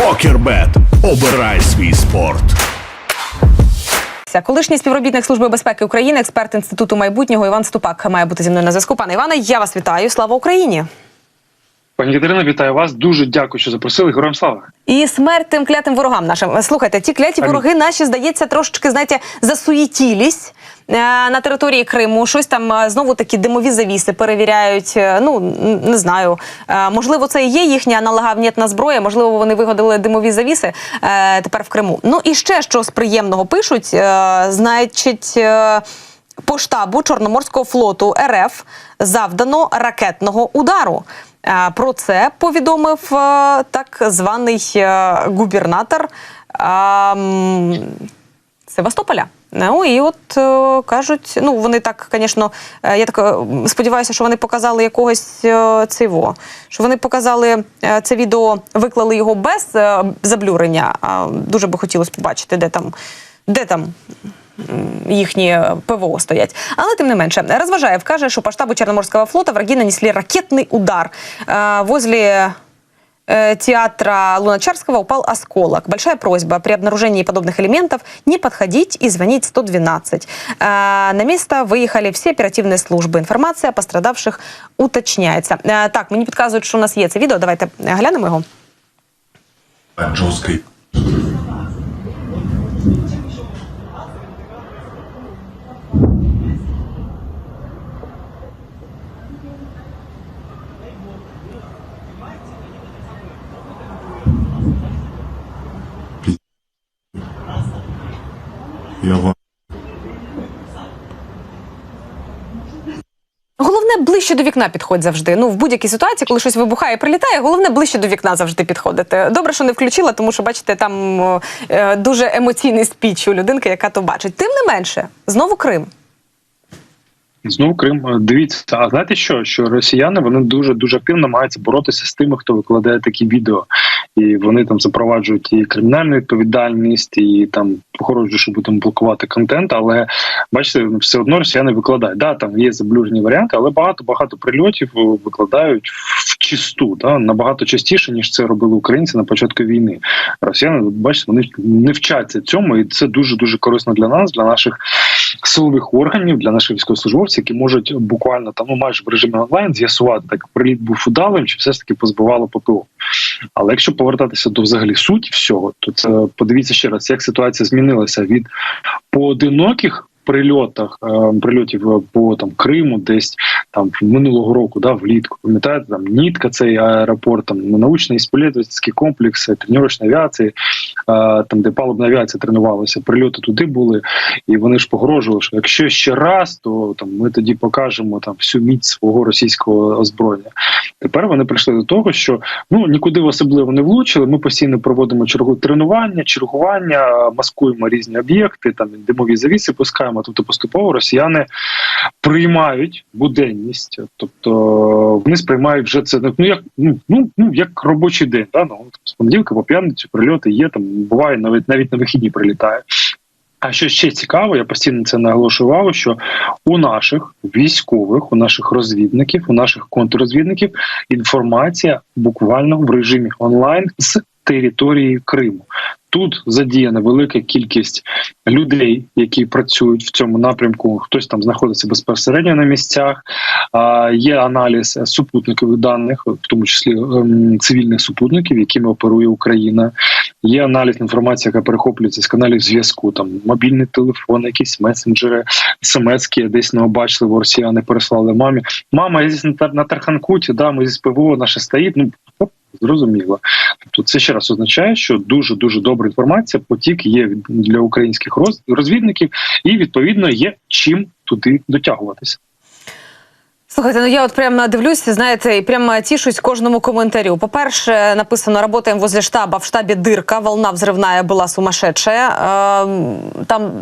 Покербет. Обирай свій спорт. Колишній співробітник служби безпеки України, експерт інституту майбутнього Іван Ступак має бути зі мною на зв'язку. Пане Іване, я вас вітаю. Слава Україні! Пані Катерина, вітаю вас. Дуже дякую, що запросили. Героям слава. І смерть тим клятим ворогам нашим. Слухайте, ті кляті Амінь. вороги наші, здається, трошечки, знаєте, засуєтілись. е, На території Криму щось там е, знову такі димові завіси перевіряють. е, Ну не знаю. Можливо, це і є їхня аналогавнітна зброя. Можливо, вони вигадали димові завіси тепер в Криму. Ну і ще що з приємного пишуть, значить. По штабу Чорноморського флоту РФ завдано ракетного удару. Про це повідомив е, так званий е, губернатор Севастополя. Ну і от е, кажуть, ну вони так, звісно, я так сподіваюся, що вони показали якогось е, що вони показали це відео, виклали його без заблюрення. Дуже би хотілося побачити, де там, де там їхні е, ПВО стоять. Але тим не менше, Розважаєв каже, що по штабу Чорноморського флота враги нанесли ракетний удар е, возле э, театра Луначарского упал осколок. Большая просьба при обнаружении подобных элементов не подходить и звонить 112. Э, На место выехали все оперативные службы. Информация о пострадавших уточняється. Е, Так, мені підказують, що у нас є це відео. Давайте е, глянемо його. Жорсткий. Я вам Головне ближче до вікна підходь завжди. Ну в будь-якій ситуації, коли щось вибухає, і прилітає, головне ближче до вікна завжди підходити. Добре, що не включила, тому що бачите, там е, дуже емоційний спіч у людинки, яка то бачить. Тим не менше, знову Крим. Знову Крим. Дивіться, а знаєте що? Що росіяни вони дуже дуже активно намагаються боротися з тими, хто викладає такі відео, і вони там запроваджують і кримінальну відповідальність, і там погрожують, що будемо блокувати контент. Але бачите, все одно росіяни викладають. Да, там є заблюрені варіанти, але багато багато прильотів е, викладають в чисту, да, набагато частіше ніж це робили українці на початку війни. Росіяни, бачите, вони не вчаться цьому, і це дуже дуже корисно для нас, для наших силових органів, для наших військовослужбовців, які можуть буквально там ну майже в режимі онлайн з'ясувати, так приліт був удалим, чи все ж таки позбивало ППО. Але якщо повертатися до взагалі суті всього, то це подивіться ще раз, як ситуація змінилася від поодиноких. Прильотах е, прильотів е, по там Криму, десь там минулого року, да, влітку. Пам'ятаєте, там Нітка, цей аеропорт, там научний ісполітницький комплекс, е, авіації, е, там де палубна авіація тренувалася, прильоти туди були, і вони ж погрожували, що якщо ще раз, то там ми тоді покажемо там всю міць свого російського озброєння. Тепер вони прийшли до того, що ну нікуди особливо не влучили. Ми постійно проводимо чергу тренування, чергування, маскуємо різні об'єкти, там димові завіси пускаємо. Тобто поступово росіяни приймають буденність, тобто вони сприймають вже це ну як ну ну, ну як робочий день. Да? Ну, з понеділка по п'ятницю прильоти є там. Буває навіть навіть на вихідні прилітає. А що ще цікаво, я постійно це наголошую увагу, що у наших військових, у наших розвідників, у наших контррозвідників інформація буквально в режимі онлайн з території Криму. Тут задіяна велика кількість людей, які працюють в цьому напрямку. Хтось там знаходиться безпосередньо на місцях. А, Є аналіз супутникових даних, в тому числі ем, цивільних супутників, якими оперує Україна. Є аналіз інформації, яка перехоплюється з каналів зв'язку, там мобільний телефон, якісь месенджери, смски десь необачливо росіяни переслали мамі. Мама, я здесь на, Тарханкуті, да, ми зі ПВО наше стоїть. Ну зрозуміло. Тобто це ще раз означає, що дуже дуже добра інформація, потік є для українських роз- розвідників, і відповідно є чим туди дотягуватися. Слухайте, ну я от прямо дивлюся, знаєте, і прямо тішусь кожному коментарю. По-перше, написано «Работаем возле штаба, в штабі дирка, волна взривная була сумасшедшая». Ем, Там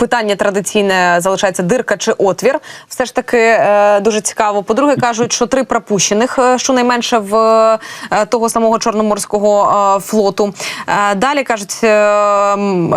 питання традиційне залишається дирка чи отвір. Все ж таки е, дуже цікаво. По-друге, кажуть, що три пропущених, е, щонайменше в е, того самого Чорноморського флоту. Далі кажуть,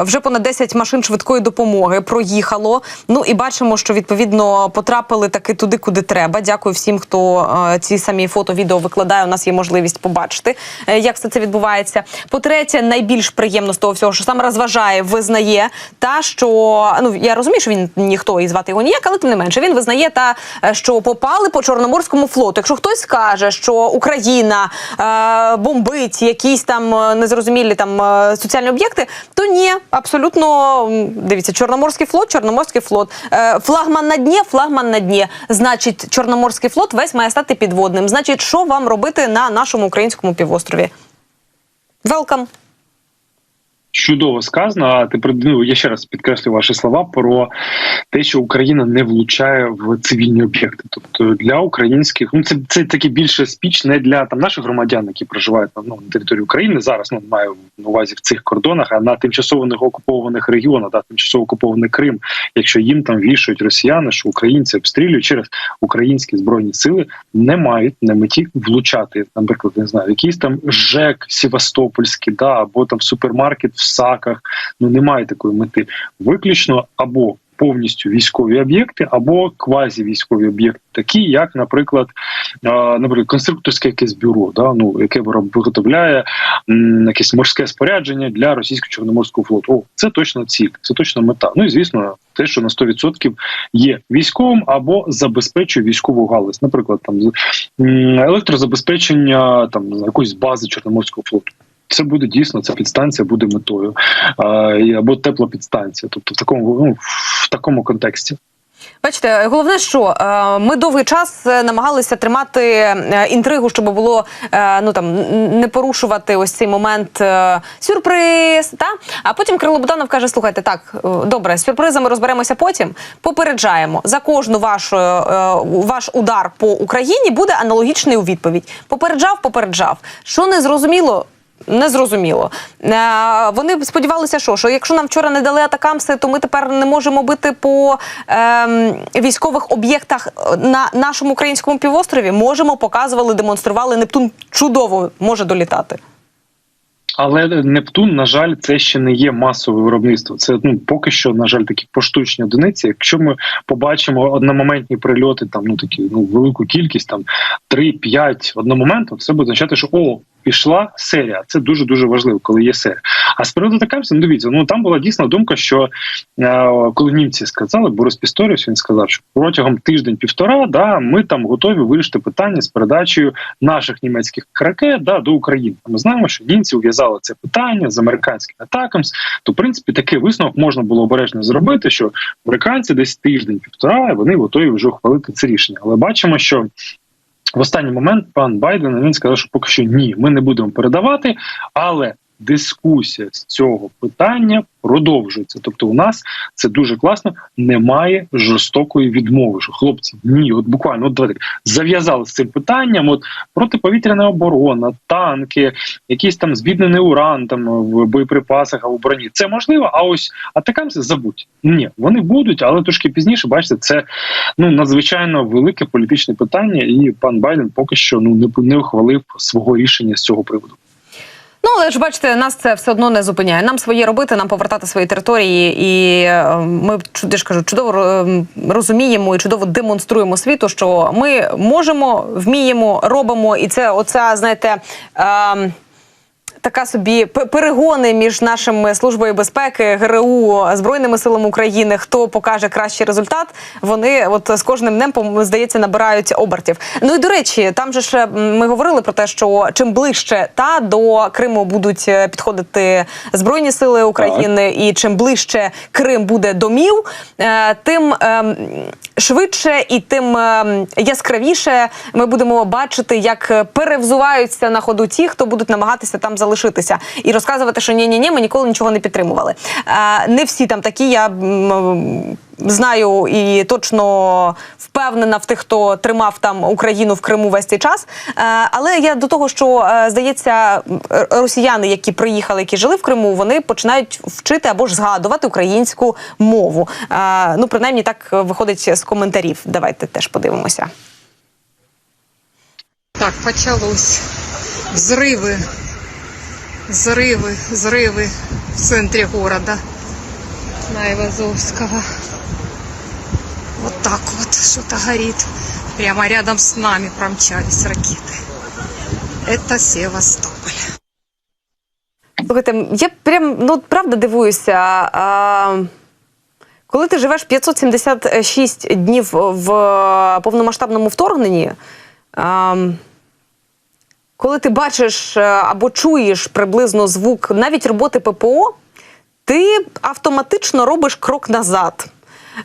вже понад 10 машин швидкої допомоги проїхало. Ну і бачимо, що відповідно потрапили таки туди, куди треба. Дякую всім, хто ці самі фото, відео викладає. У нас є можливість побачити, як все це відбувається. По-третє, найбільш приємно з того всього, що сам розважає, визнає та що ну я розумію, що він ніхто і звати його ніяк, але тим не менше він визнає та е, що попали по чорноморському флоту. Якщо хтось скаже, що Україна е, бомбить якісь там е, незрозумілі там е, соціальні об'єкти, то ні, абсолютно дивіться, Чорноморський флот, Чорноморський флот, е, флагман на дні, флагман на дні. Значить, Чорноморський флот весь має стати підводним. Значить, що вам робити на нашому українському півострові? Велкам. Чудово сказано. А тепер ну, я ще раз підкреслю ваші слова про те, що Україна не влучає в цивільні об'єкти. Тобто для українських, ну це це таки більше спіч не для там наших громадян, які проживають ну, на території України зараз. Ну маю на увазі в цих кордонах, а на тимчасово окупованих регіонах, да, тимчасово окупований Крим. Якщо їм там вішають росіяни, що українці обстрілюють через українські збройні сили, не мають на меті влучати, наприклад, не знаю, якийсь там ЖЕК Севастопольський, да або там супермаркет Саках. Ну немає такої мети. Виключно або повністю військові об'єкти, або квазівійськові об'єкти, такі як, наприклад, наприклад, конструкторське якесь бюро, да ну яке виготовляє якесь морське спорядження для російського чорноморського флоту. О, це точно ціль, це точно мета. Ну і звісно, те, що на 100% є військовим або забезпечує військову галузь, наприклад, там електрозабезпечення там якоїсь бази чорноморського флоту. Це буде дійсно ця підстанція буде метою або теплопідстанція, тобто в такому ну, в такому контексті. Бачите, головне, що е, ми довгий час е, намагалися тримати е, інтригу, щоб було ну там не порушувати ось цей момент сюрприз. Та а потім Кирило Буданов каже: слухайте, так добре, сюрпризами розберемося потім. Попереджаємо за кожну вашу ваш удар по Україні буде аналогічний у відповідь. Попереджав, попереджав. Що не зрозуміло. Не зрозуміло. Е, вони сподівалися, що, що якщо нам вчора не дали атакамси, то ми тепер не можемо бити по ем, військових об'єктах на нашому українському півострові. Можемо, показували, демонстрували. Нептун чудово може долітати. Але Нептун, на жаль, це ще не є масове виробництво. Це ну поки що, на жаль, такі поштучні одиниці. Якщо ми побачимо одномоментні прильоти, там ну такі ну велику кількість, там 3-5 одномоментно, це буде означати, що о. Пішла серія, це дуже дуже важливо, коли є серія. А з приводу атакамсів, ну дивіться, ну там була дійсна думка, що е, коли німці сказали, Борис Пісторіус, він сказав, що протягом тиждень-півтора да ми там готові вирішити питання з передачею наших німецьких ракет да, до України. Ми знаємо, що німці ув'язали це питання з американським атаком, То в принципі такий висновок можна було обережно зробити, що американці десь тиждень-півтора вони готові вже ухвалити це рішення. Але бачимо, що в останній момент пан Байден він сказав, що поки що ні, ми не будемо передавати, але дискусія з цього питання продовжується. Тобто, у нас це дуже класно. Немає жорстокої відмови. Що хлопці, ні, от буквально от давайте зав'язали з цим питанням. От протиповітряна оборона, танки, якийсь там збіднений уран там в боєприпасах або броні. Це можливо. А ось атакамси забудь. Ні, вони будуть, але трошки пізніше. Бачите, це ну надзвичайно велике політичне питання, і пан Байден поки що ну не, не ухвалив свого рішення з цього приводу. Ну, але ж бачите, нас це все одно не зупиняє. Нам своє робити, нам повертати свої території, і е, ми я ж кажу, чудово е, розуміємо і чудово демонструємо світу, що ми можемо, вміємо, робимо, і це оця, знаєте. Е, Така собі перегони між нашими службою безпеки, ГРУ, збройними силами України. Хто покаже кращий результат? Вони от з кожним днем здається набирають обертів. Ну і до речі, там же ж ми говорили про те, що чим ближче та до Криму будуть е, підходити збройні сили України, і чим ближче Крим буде домів, е, тим ем, швидше і тим ем, яскравіше ми будемо бачити, як перевзуваються на ходу ті, хто будуть намагатися там залишитися і розказувати, що ні, ні, ні, ми ніколи нічого не підтримували. Е, Не всі там такі. Я знаю і точно впевнена в тих, хто тримав там Україну в Криму весь цей час. Е, але я до того, що е, здається, р- росіяни, які приїхали, які жили в Криму, вони починають вчити або ж згадувати українську мову. Е, ну, принаймні, так виходить з коментарів. Давайте теж подивимося. Так, почалось. Взрывы, взрывы, взрывы в центре города на Ивазовского. Вот так вот что-то горит. Прямо рядом с нами промчались ракеты. Это Севастополь. Слухайте, я прям ну правда дивуюся. А, коли ти живеш 576 днів в повномасштабному вторгненні, коли ти бачиш або чуєш приблизно звук навіть роботи ППО, ти автоматично робиш крок назад.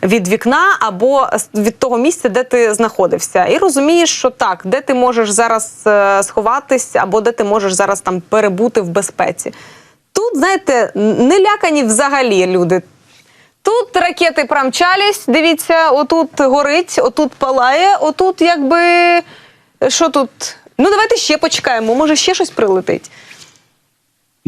Від вікна або від того місця, де ти знаходився, і розумієш, що так, де ти можеш зараз е, сховатись, або де ти можеш зараз там перебути в безпеці. Тут, знаєте, не лякані взагалі люди. Тут ракети промчались, дивіться, отут горить, отут палає, отут якби. Що тут? Ну, давайте ще почекаємо, може ще щось прилетить.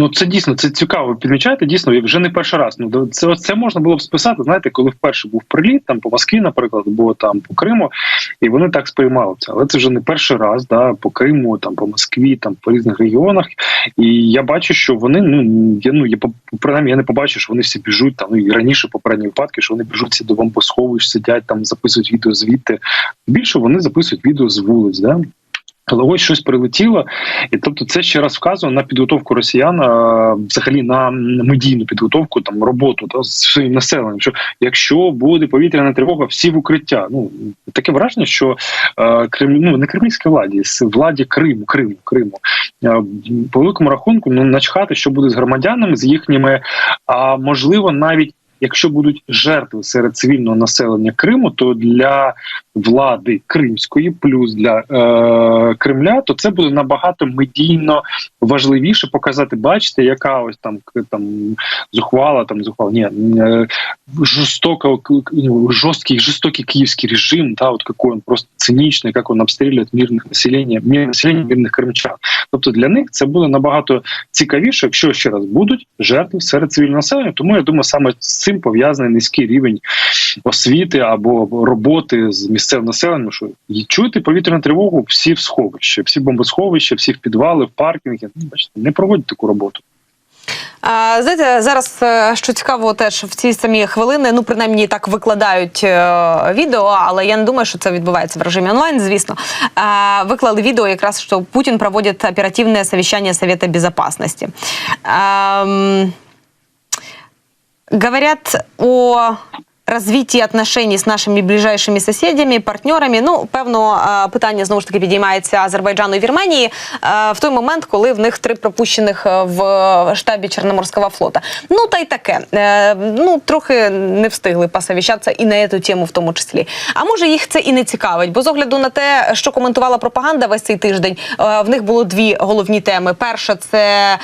Ну це дійсно це цікаво. Ви Підмічаєте дійсно вже не перший раз. Ну це це можна було б списати. Знаєте, коли вперше був приліт там по Москві, наприклад, або там по Криму, і вони так сприймали це. Але це вже не перший раз, да, по Криму, там по Москві, там по різних регіонах. І я бачу, що вони ну я ну я принаймні я не побачив, що вони всі біжуть там. Ну і раніше попередні випадки, що вони біжуть всі до бомбосховищ, сидять там, записують відео звідти. Більше вони записують відео з вулиць, да. Але ось щось прилетіло, і тобто це ще раз вказує на підготовку росіян, а, взагалі на медійну підготовку, там роботу та з своїм населенням. Що якщо буде повітряна тривога, всі в укриття. Ну таке враження, що е, Крим, ну не кремлівській владі, з владі Криму, Криму, Криму е, по великому рахунку, ну начхати, що буде з громадянами, з їхніми, а можливо навіть. Якщо будуть жертви серед цивільного населення Криму, то для влади кримської, плюс для е, Кремля, то це буде набагато медійно важливіше показати. Бачите, яка ось там там зухвала, там зухвала, ні, е, жорстоко к- жорсткий, жорстокий київський режим, да, от какой он просто цинічний, як він обстрілює мирне населення, мирне населення мирних кримчан. Тобто для них це буде набагато цікавіше, якщо ще раз будуть жертви серед цивільного населення. Тому я думаю, саме з цим пов'язаний низький рівень освіти або роботи з місцевим населенням. Що і чуєте повітряну тривогу, всі в сховище, всі бомбосховища, всі в підвали, в паркінги. Ну, бачите, не проводять таку роботу. А, знаєте, зараз е, що цікаво, теж в ці самі хвилини, ну принаймні так викладають е, відео, але я не думаю, що це відбувається в режимі онлайн. Звісно, а, виклали відео, якраз що Путін проводить оперативне совещание Совета Безопасности. Ам, говорят о развитии отношений з нашими ближайшими сусідями, партнерами. Ну, певно, питання знову ж таки підіймається Азербайджану і Вірменії в той момент, коли в них три пропущених е, в штабі Чорноморського флота. Ну та й таке. Е, Ну трохи не встигли посовіщатися і на цю тему в тому числі. А може їх це і не цікавить, бо з огляду на те, що коментувала пропаганда весь цей тиждень, е, в них було дві головні теми: перша це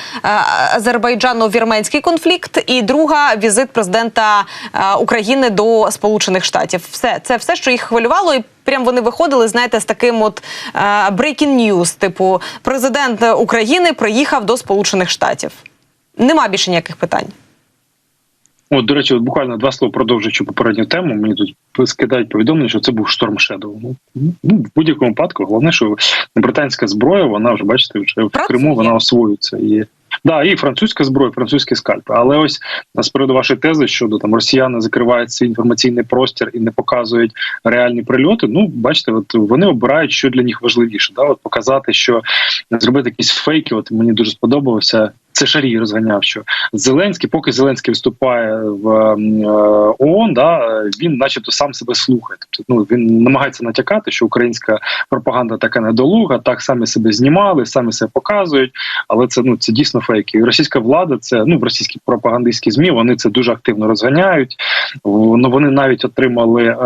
азербайджано-вірменський конфлікт, і друга візит президента України до Сполучених Штатів. Все це все, що їх хвилювало, і прям вони виходили, знаєте, з таким от е, breaking news, типу президент України приїхав до Сполучених Штатів. Нема більше ніяких питань. От, до речі, от буквально два слова продовжуючи попередню тему. Мені тут скидають повідомлення, що це був шторм Шедоу. Ну, ну в будь-якому випадку, головне, що британська зброя, вона вже бачите, вже в. Криму вона освоюється і. Да, і французька зброя, французькі скальпи. Але ось приводу вашої тези щодо там росіяни закривають свій інформаційний простір і не показують реальні прильоти. Ну, бачите, от вони обирають, що для них важливіше. Да? От показати, що зробити якісь фейки. От мені дуже сподобалося. Це Шарій розганяв, що Зеленський, поки Зеленський виступає в е, ООН, да, він, начебто, сам себе слухає. Тобто, ну він намагається натякати, що українська пропаганда така недолуга, так самі себе знімали, самі себе показують. Але це ну це дійсно фейки. Російська влада, це ну російські пропагандистські змі. Вони це дуже активно розганяють. Ну вони навіть отримали е,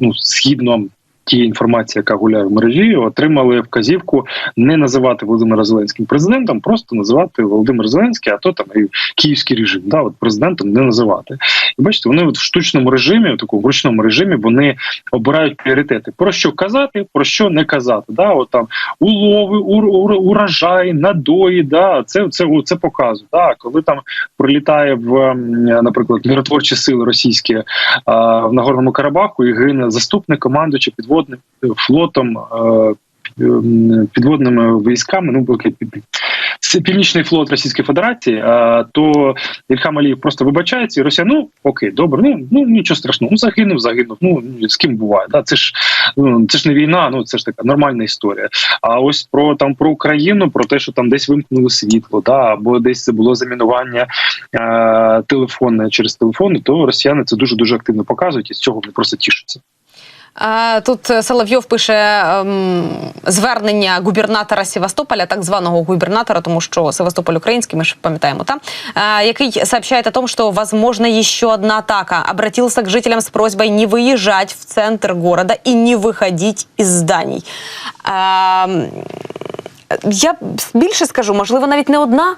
ну східно тієї інформації, яка гуляє в мережі, отримали вказівку не називати Володимира Зеленським президентом, просто називати Володимир Зеленський, а то там і київський режим. Да, от президентом не називати. І бачите, вони от в штучному режимі, в такому ручному режимі, вони обирають пріоритети. Про що казати, про що не казати. Да, от там улови, ур, ур, урожай, надої. Да, це це, це показує. Да, коли там прилітає в, наприклад, миротворчі сили російські а, в Нагорному Карабаху і гине заступник командуючи підводним е, флотом. е, Підводними військами, ну північний флот Російської Федерації, то Ільхам Алієв просто вибачається, і Росія, ну окей, добре, ну ну нічого страшного, ну загинув, загинув. Ну з ким буває? Да? Це ж ну це ж не війна, ну це ж така нормальна історія. А ось про там про Україну, про те, що там десь вимкнули світло, да або десь це було замінування е, телефонне через телефони, то росіяни це дуже дуже активно показують, і з цього вони просто тішаться. Тут е, Соловйов пише ем, звернення губернатора Севастополя, так званого губернатора, тому що Севастополь український, ми ж пам'ятаємо, та який сообщает о том, что возможно еще одна атака. Обратился к жителям с просьбой не выезжать в центр города и не выходить из зданий. Я більше скажу, можливо, навіть не одна.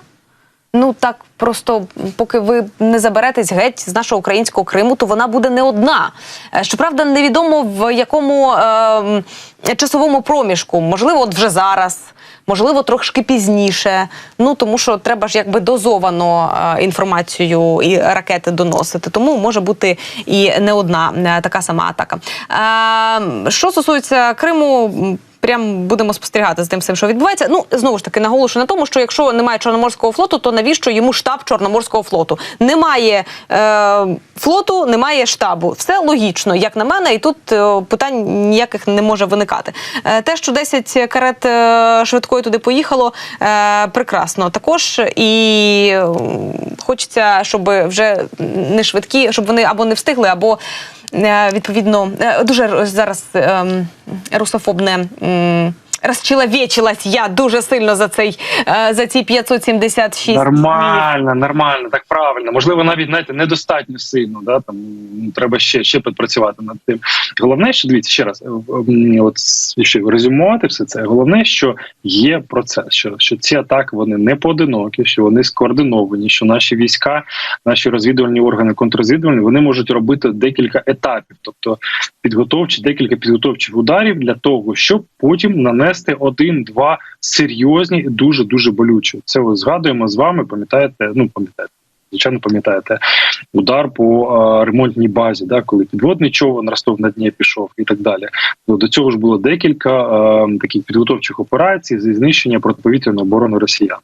Ну так просто поки ви не заберетесь геть з нашого українського Криму, то вона буде не одна. Е, Щоправда, невідомо в якому е, часовому проміжку. Можливо, от вже зараз, можливо, трошки пізніше. Ну тому що треба ж якби дозовано е, інформацію і ракети доносити. Тому може бути і не одна е, така сама атака. Е, що стосується Криму. Прям будемо спостерігати за тим всім, що відбувається. Ну знову ж таки наголошую на тому, що якщо немає чорноморського флоту, то навіщо йому штаб чорноморського флоту? Немає е, флоту, немає штабу. Все логічно, як на мене, і тут е, питань ніяких не може виникати. Е, те, що 10 карет е, швидкої туди поїхало, е, прекрасно. Також і е, хочеться, щоб вже не швидкі, щоб вони або не встигли, або відповідно е, дуже зараз ем, русофобне. Розчеловечилась я дуже сильно за цей е, за ці 576 днів. Нормально, нормально, так правильно. Можливо, навіть знаєте, недостатньо сильно. Да там треба ще ще підпрацювати над тим. Головне, що дивіться ще раз, е, от с- резюмувати все це, головне, що є процес, що, що ці атаки вони не поодинокі, що вони скоординовані, що наші війська, наші розвідувальні органи, контррозвідувальні, вони можуть робити декілька етапів, тобто підготовчі, декілька підготовчих ударів для того, щоб потім нанести один-два серйозні і дуже дуже болючі. Це ось згадуємо з вами. Пам'ятаєте? Ну пам'ятаєте. Звичайно, пам'ятаєте удар по е, ремонтній базі, да, коли підводний човен Ростов на дні пішов і так далі. Ну, до цього ж було декілька е, таких підготовчих операцій зі знищення протиповітряної оборони росіян.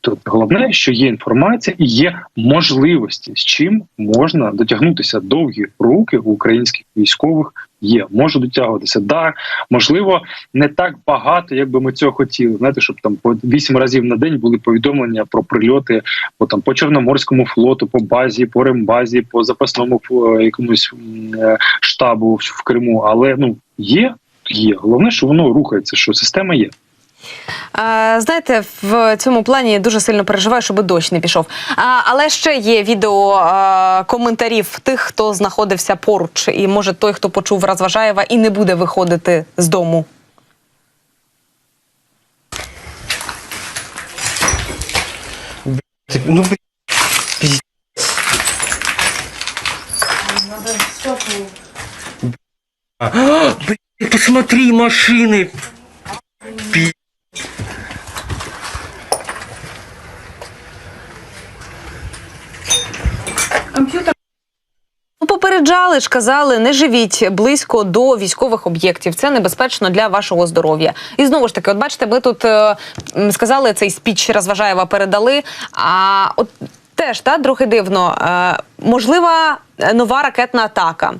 Тобто головне, що є інформація і є можливості, з чим можна дотягнутися довгі руки у українських військових. Є може дотягуватися. Да, можливо, не так багато, як би ми цього хотіли. Знаєте, щоб там по вісім разів на день були повідомлення про прильоти по там по чорноморському флоту, по базі, по рембазі, по запасному е, якомусь е, штабу в Криму. Але ну є, є. Головне, що воно рухається, що система є. А, знаєте, в цьому плані я дуже сильно переживаю, щоб дощ не пішов. А, але ще є відео а, коментарів тих, хто знаходився поруч, і може той, хто почув Розважаєва і не буде виходити з дому. Ну, посмотри, машины. Пи- Ну, попереджали ж, казали, не живіть близько до військових об'єктів. Це небезпечно для вашого здоров'я. І знову ж таки, от бачите, ми тут е, сказали цей спіч Розважаєва передали. А от теж та трохи дивно. Е, можлива нова ракетна атака.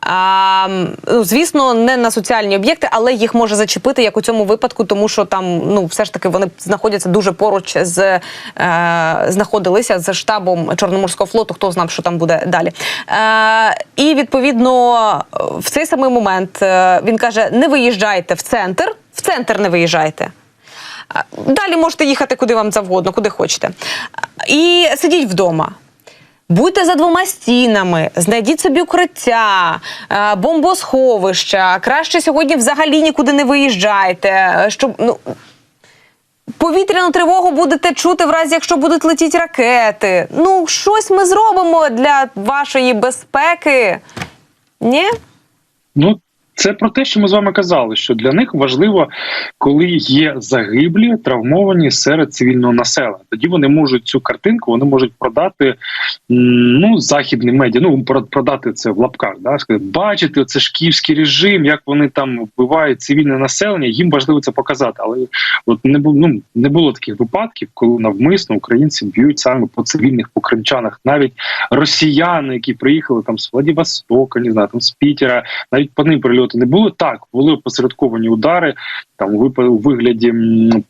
А, ну, звісно, не на соціальні об'єкти, але їх може зачепити, як у цьому випадку, тому що там ну все ж таки вони знаходяться дуже поруч з е, знаходилися з штабом Чорноморського флоту. Хто знав, що там буде далі? Е, і відповідно в цей самий момент е, він каже: не виїжджайте в центр, в центр не виїжджайте. Далі можете їхати куди вам завгодно, куди хочете. І сидіть вдома. Будьте за двома стінами, знайдіть собі укриття, е, бомбосховища. Краще сьогодні взагалі нікуди не виїжджайте. е, Щоб ну повітряну тривогу будете чути в разі, якщо будуть летіти ракети. Ну, щось ми зробимо для вашої безпеки. Ні? Ну, це про те, що ми з вами казали, що для них важливо, коли є загиблі, травмовані серед цивільного населення. Тоді вони можуть цю картинку, вони можуть продати ну західні медіа. Ну про- продати це в лапках. Да, сказати, це ж київський режим, як вони там вбивають цивільне населення. Їм важливо це показати. Але от не було ну не було таких випадків, коли навмисно українці б'ють саме по цивільних по кримчанах, навіть росіяни, які приїхали там з Владивостока, не знаю, там з Пітера, навіть по ним прильоти не було. Так були посередковані удари. Там у вигляді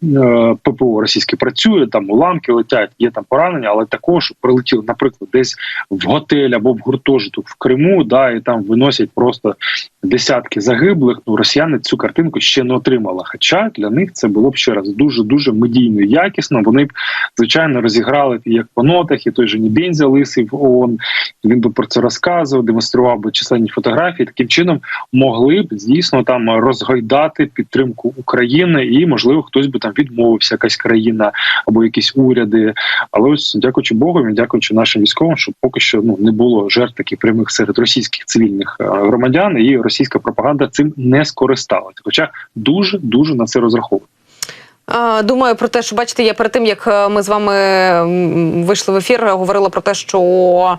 е, ППО російське працює, там уламки летять, є там поранення, але також прилетіли, наприклад, десь в готель або в гуртожиток в Криму, да, і там виносять просто десятки загиблих. Ну росіяни цю картинку ще не отримали. Хоча для них це було б ще раз дуже дуже медійно якісно. Вони б звичайно розіграли як по нотах, і той же Нібензя лисий в ООН. Він би про це розказував, демонстрував би численні фотографії. Таким чином могли б дійсно там розгойдати підтримку України, і можливо хтось би там відмовився, якась країна або якісь уряди. Але ось дякуючи Богу, і дякуючи нашим військовим, що поки що ну не було жертв таких прямих серед російських цивільних е, громадян, і російська пропаганда цим не скористалася. Хоча дуже дуже на це розраховує. Думаю про те, що бачите, я перед тим як е, ми з вами вийшли в ефір, говорила про те, що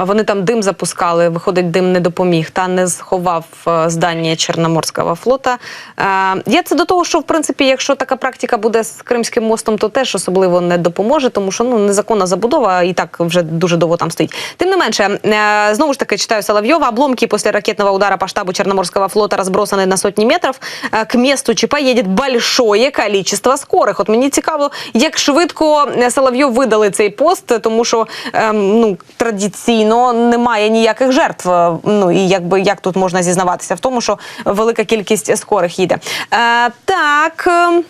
вони там дим запускали. Виходить, дим не допоміг та не сховав е, здання Чорноморського флота. Е, Я це до того, що в принципі, якщо така практика буде з Кримським мостом, то теж особливо не допоможе, тому що ну незаконна забудова і так вже дуже довго там стоїть. Тим не менше, е, знову ж таки читаю Соловьева. Обломки после ракетного удара по штабу Черноморского флота разбросаны на сотні метрів. К месту ЧП едет большое количество скорих. От мені цікаво, як швидко Соловйов видали цей пост, тому що ем, ну традиційно немає ніяких жертв. Е, Ну і якби як тут можна зізнаватися в тому, що велика кількість скорих їде. Е, так. ем,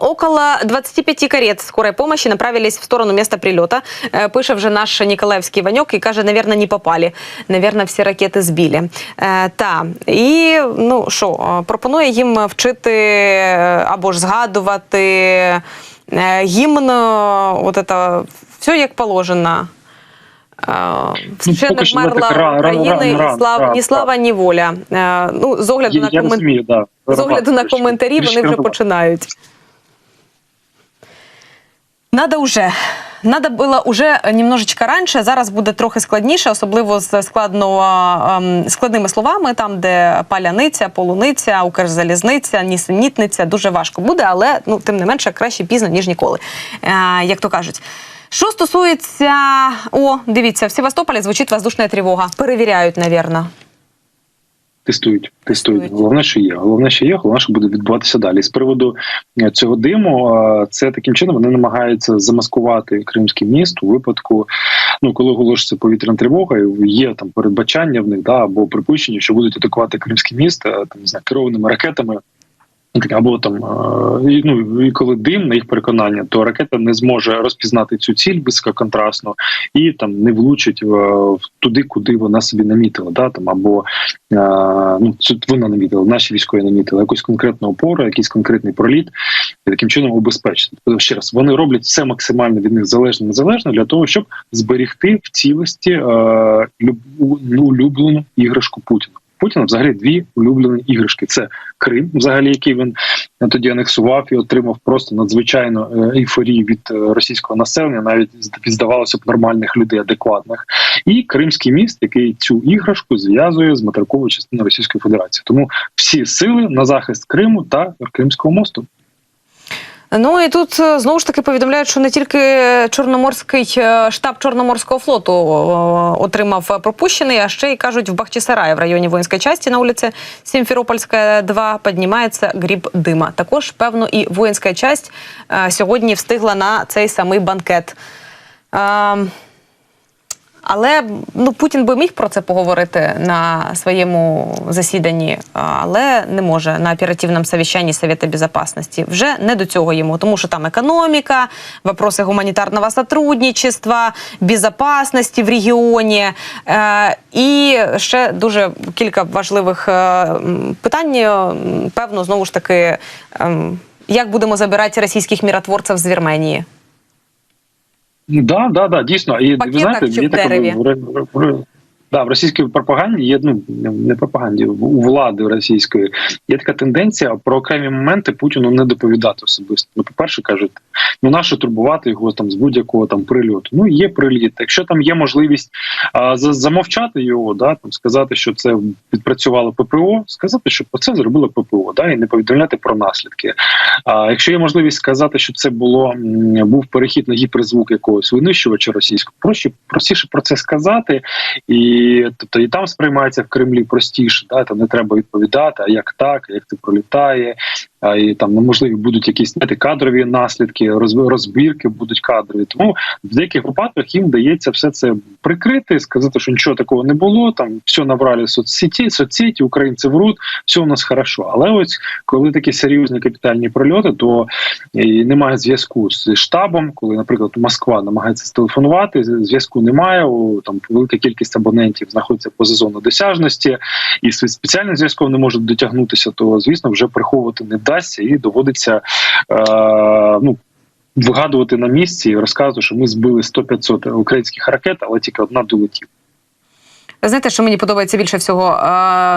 Около 25 карет скорой помощи направились в сторону места прилета. Э, Пише вже наш Ніколаївський Ваньок і каже, наверное, не попали. Наверное, всі ракети збили. Е, та. І, ну що, е, пропонує їм вчити е, або ж згадувати е, гімн, е, от это, все як положено. Е, Ну, Ще не вмерла України, рано, слава, рано, ні слава, ні воля. Ну, з огляду Я, на я коментарі. розумію, да. З огляду на коментарі вони вже починають. Надо уже. Надо було уже немножечко раніше. Зараз буде трохи складніше, особливо з складно, ем, складними словами, там, де паляниця, полуниця, укрзалізниця, нісенітниця. Дуже важко буде, але ну, тим не менше краще пізно, ніж ніколи, е, як то кажуть. Що стосується. О, дивіться, в Севастополі звучить воздушна тривога. Перевіряють, навірно. Тестують, тестують. Тестують. Головне, що є. Головне, що є, головне, що буде відбуватися далі. З приводу е, цього диму, е, це таким чином вони намагаються замаскувати кримський міст у випадку. Ну, коли оголошується повітряна тривога, є там передбачання в них, да, або припущення, що будуть атакувати кримське місто там не знаю, керованими ракетами. Або там ну і коли дим на їх переконання, то ракета не зможе розпізнати цю ціль висококонтрастну і там не влучить в туди, куди вона собі намітила. Да там або ну вона намітила, наші військові намітили якусь конкретну опору, якийсь конкретний проліт, і таким чином убезпечити. Тобто, ще раз вони роблять все максимально від них залежно незалежно для того, щоб зберігти в цілості е, люб, улюблену іграшку Путіна. Путіна взагалі дві улюблені іграшки: це Крим, взагалі, який він тоді анексував і отримав просто надзвичайно ейфорію ейфорії від е, російського населення, навіть здавалося б нормальних людей, адекватних, і Кримський міст, який цю іграшку зв'язує з материковою частиною Російської Федерації. Тому всі сили на захист Криму та Кримського мосту. Ну і тут е, знову ж таки повідомляють, що не тільки Чорноморський е, штаб Чорноморського флоту е, отримав пропущений, а ще й кажуть, в Бахчисараї в районі воїнської часті на вулиці Сімферопольська, 2 піднімається гріб дима. Також, певно, і воїнська часть е, сьогодні встигла на цей самий банкет. Е, Але ну Путін би міг про це поговорити на своєму засіданні, але не може на оперативному совіщанні Совета Безопасности. Вже не до цього йому, тому що там економіка, вопроси гуманітарного сотрудничества, безопасності в регіоні е, і ще дуже кілька важливих е, питань. е, Певно, знову ж таки, ем, як будемо забирати російських міротворців з Вірменії. Да, да, да, дійсно. І ви знаєте, є в, в, да, в російській пропаганді є ну не пропаганді у влади російської. Є така тенденція про окремі моменти Путіну не доповідати особисто. Ну, по перше, кажуть, ну наше турбувати його там з будь-якого там прильоту. Ну є приліт. Якщо там є можливість а, за- замовчати його, да там сказати, що це відпрацювало ППО, сказати, що це зробило ППО, да і не повідомляти про наслідки. А якщо є можливість сказати, що це було був перехід на гіперзвук якогось винищувача російського, проще простіше про це сказати, і тобто і там сприймається в Кремлі простіше, да там не треба відповідати, а як так, як це пролітає. І там неможливі будуть якісь знаєте, кадрові наслідки, розб- розбірки будуть кадрові. Тому в деяких випадках їм вдається все це прикрити, сказати, що нічого такого не було. Там все набрали соцсеті, соцсеті, українці вруть, все у нас хорошо. Але ось коли такі серйозні капітальні прольоти, то і немає зв'язку з штабом. Коли, наприклад, Москва намагається стелефонувати, зв'язку немає. у- Там велика кількість абонентів знаходиться поза зоною досяжності, і спеціальним зв'язком не можуть дотягнутися, то звісно вже приховувати не і доводиться е, ну. Вигадувати на місці і розказувати, що ми збили 100-500 українських ракет, але тільки одна долетіла. Знаєте, що мені подобається більше всього? Е,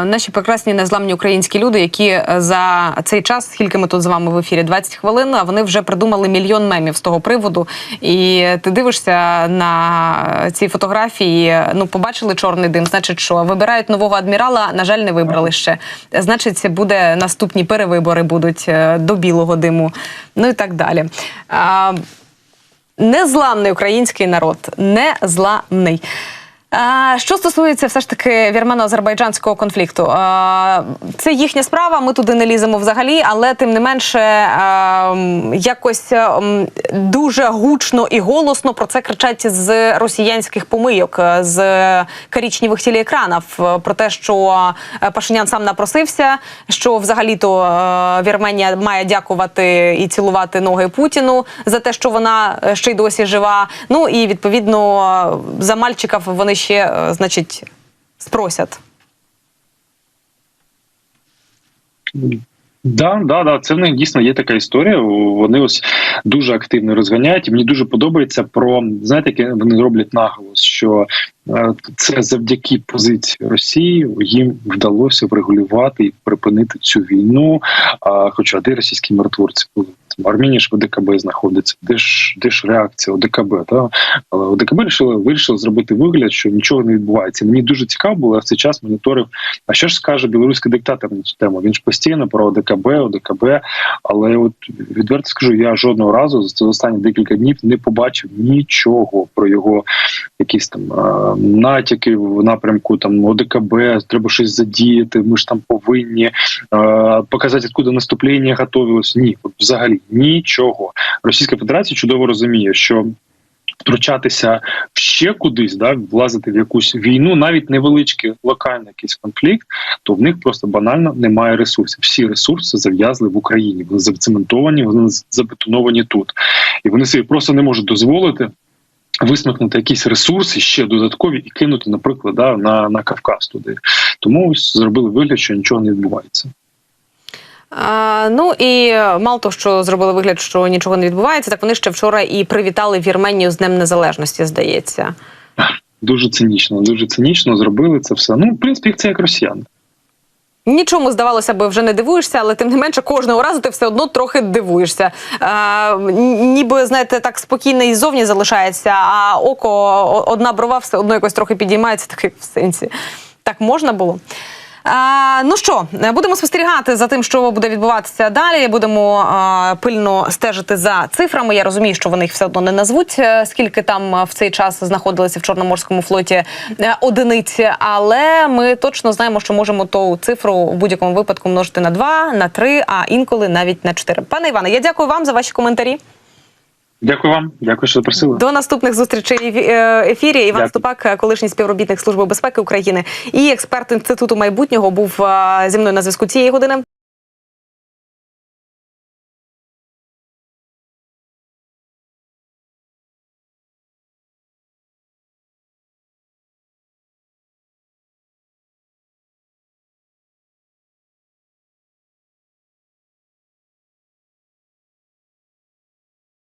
наші прекрасні незламні українські люди, які е, за цей час, скільки ми тут з вами в ефірі, 20 хвилин, вони вже придумали мільйон мемів з того приводу. І ти дивишся на ці фотографії. Ну, побачили чорний дим. Значить, що вибирають нового адмірала. На жаль, не вибрали ще. Значить, це буде наступні перевибори будуть е, до білого диму. Ну і так далі. Незламний український народ, незламний. Що стосується все ж таки вірмено-азербайджанського конфлікту, це їхня справа. Ми туди не ліземо взагалі, але тим не менше якось дуже гучно і голосно про це кричать з росіянських помийок, е, з корічневих телеекранів, е, про те, що е, Пашинян сам напросився, що взагалі-то Вірменія має дякувати і цілувати ноги Путіну за те, що вона ще й досі жива. Ну і відповідно за мальчиків вони ще, е, значить, спросять. Да, да, да, це в них дійсно є така історія. Вони ось дуже активно розганяють. І мені дуже подобається про знаєте, яке вони роблять наголос, що е, це завдяки позиції Росії їм вдалося врегулювати і припинити цю війну. Хоча де російські миротворці були Там Армінія ж ОДКБ знаходиться, де ж де ж реакція ОДКБ? Та але ОДКБ вирішили, вирішили зробити вигляд, що нічого не відбувається. Мені дуже цікаво було я в цей час моніторив. А що ж скаже білоруський диктатор на цю тему? Він ж постійно про ОДКБ, ОДКБ. Але от відверто скажу, я жодного разу за останні декілька днів не побачив нічого про його якісь там натяки в напрямку там ОДКБ, треба щось задіяти. Ми ж там повинні показати, откуда наступлення готовилось. Ні, от взагалі нічого. Російська Федерація чудово розуміє, що. Втручатися ще кудись, да, влазити в якусь війну, навіть невеличкий локальний якийсь конфлікт, то в них просто банально немає ресурсів. Всі ресурси зав'язли в Україні. Вони зацементовані, вони забетоновані тут, і вони собі просто не можуть дозволити висмикнути якісь ресурси ще додаткові і кинути, наприклад, да, на, на Кавказ туди. Тому ось зробили вигляд, що нічого не відбувається. А, ну і мало того, що зробили вигляд, що нічого не відбувається, так вони ще вчора і привітали Вірменію з Днем Незалежності, здається. Дуже цинічно, дуже цинічно зробили це все. Ну, в принципі, це як росіяни. Нічому здавалося би, вже не дивуєшся, але тим не менше кожного разу ти все одно трохи дивуєшся. А, ніби знаєте, так спокійно і ззовні залишається, а око одна брова все одно якось трохи підіймається, такий в сенсі. Так можна було. А, ну що, будемо спостерігати за тим, що буде відбуватися далі. Будемо а, пильно стежити за цифрами. Я розумію, що вони їх все одно не назвуть, е, скільки там е, в цей час знаходилися в Чорноморському флоті е, одиниці. Але ми точно знаємо, що можемо ту цифру в будь-якому випадку множити на 2, на 3, а інколи навіть на 4. Пане Іване, я дякую вам за ваші коментарі. Дякую вам, дякую, що запросили. До наступних зустрічей в е, ефірі. Іван Дякую. Ступак, колишній співробітник Служби безпеки України і експерт інституту майбутнього, був е, зі мною на зв'язку цієї години.